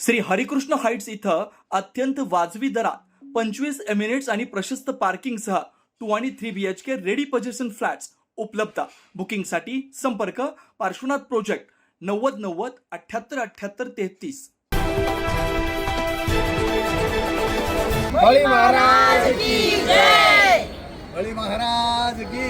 Shri Harikrishna heights इथं अत्यंत वाजवी दरात पंचवीस एमिनेट्स आणि प्रशस्त पार्किंगसह टू आणि three B H K ready position flats उपलब्ध. बुकिंगसाठी संपर्क पार्श्वनाथ प्रोजेक्ट नव्वद नव्वद अठ्याहत्तर अठ्याहत्तर तेहतीस. बळी महाराज की जय! बळी महाराज की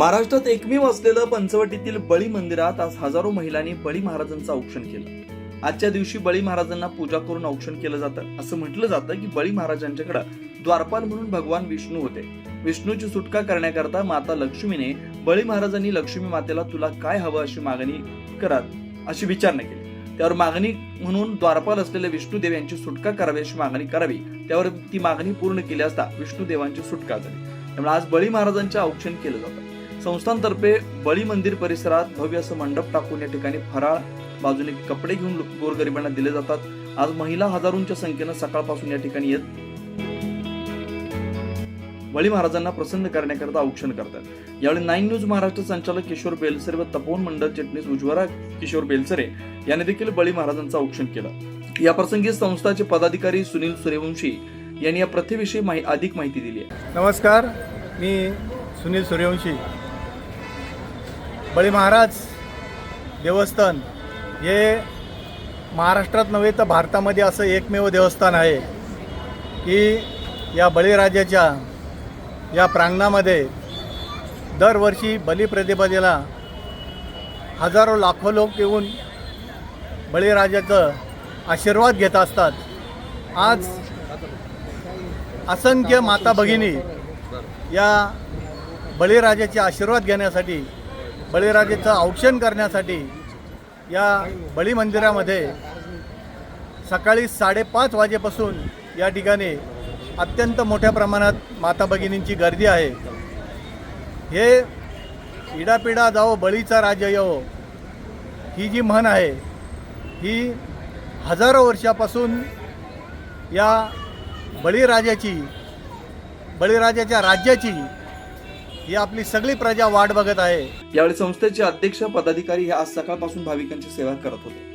महाराष्ट्रात एकमेव असलेलं पंचवटीतील बळी मंदिरात आज हजारो महिलांनी बळी महाराजांचं औक्षण केलं. आजच्या दिवशी बळी महाराजांना पूजा करून औक्षण केलं जातं. असं म्हटलं जातं की बळी महाराजांच्याकडे द्वारपाल म्हणून भगवान विष्णू होते. विष्णूची सुटका करण्याकरता माता लक्ष्मीने बळी महाराजांनी लक्ष्मी मातेला तुला काय हवं अशी मागणी करत अशी विचारणा केली. त्यावर मागणी म्हणून द्वारपाल असलेले विष्णुदेव यांची सुटका करावी अशी मागणी करावी. त्यावर ती मागणी पूर्ण केली असता विष्णुदेवांची सुटका झाली. त्यामुळे आज बळी महाराजांचे औक्षण केलं जातं. संस्थांतर्फे बळी मंदिर परिसरात भव्य असं मंडप टाकून या ठिकाणी फराळ बाजूने कपडे घेऊन गोरगरिबांना दिले जातात. आज महिला हजारोंच्या संख्येनं सकाळपासून या ठिकाणी येत बळी महाराजांना प्रसन्न करण्याकरता औक्षण करतात. यावेळी नाईन न्यूज महाराष्ट्र संचालक किशोर बेलसरे व तपोवन मंडळ चटणीस उज्वरा किशोर बेलसरे यांनी देखील बळी महाराजांचं औक्षण केलं. या प्रसंगी संस्थाचे पदाधिकारी सुनील सूर्यवंशी यांनी या प्रथेविषयी माहि- अधिक माहिती दिली आहे. नमस्कार मी सुनील सूर्यवंशी. बळी महाराज देवस्थान हे महाराष्ट्रात नव्हे तर भारतामध्ये असं एकमेव देवस्थान आहे की या बळीराजाच्या या प्रांगणामध्ये दरवर्षी बलिप्रतिपदेला हजारो लाखो लोक येऊन बळीराजाचं आशीर्वाद घेत असतात. आज असंख्य माता भगिनी या बळीराजाचे आशीर्वाद घेण्यासाठी बळीराजेचं औक्षण करण्यासाठी या बळी मंदिरामध्ये सकाळी साडेपाच वाजेपासून या ठिकाणी अत्यंत मोठ्या प्रमाणात माता भगिनींची गर्दी आहे. हे इडापिडा जाओ बळीचा राज्य येवो ही जी म्हण आहे ही हजारो वर्षापासून या बळीराजाची बळीराजाच्या राज्याची ही आपली सगळी प्रजा वाट बघत आहे. यावेळी संस्थेचे अध्यक्ष पदाधिकारी हे आज सकाळपासून भाविकांची सेवा करत होते.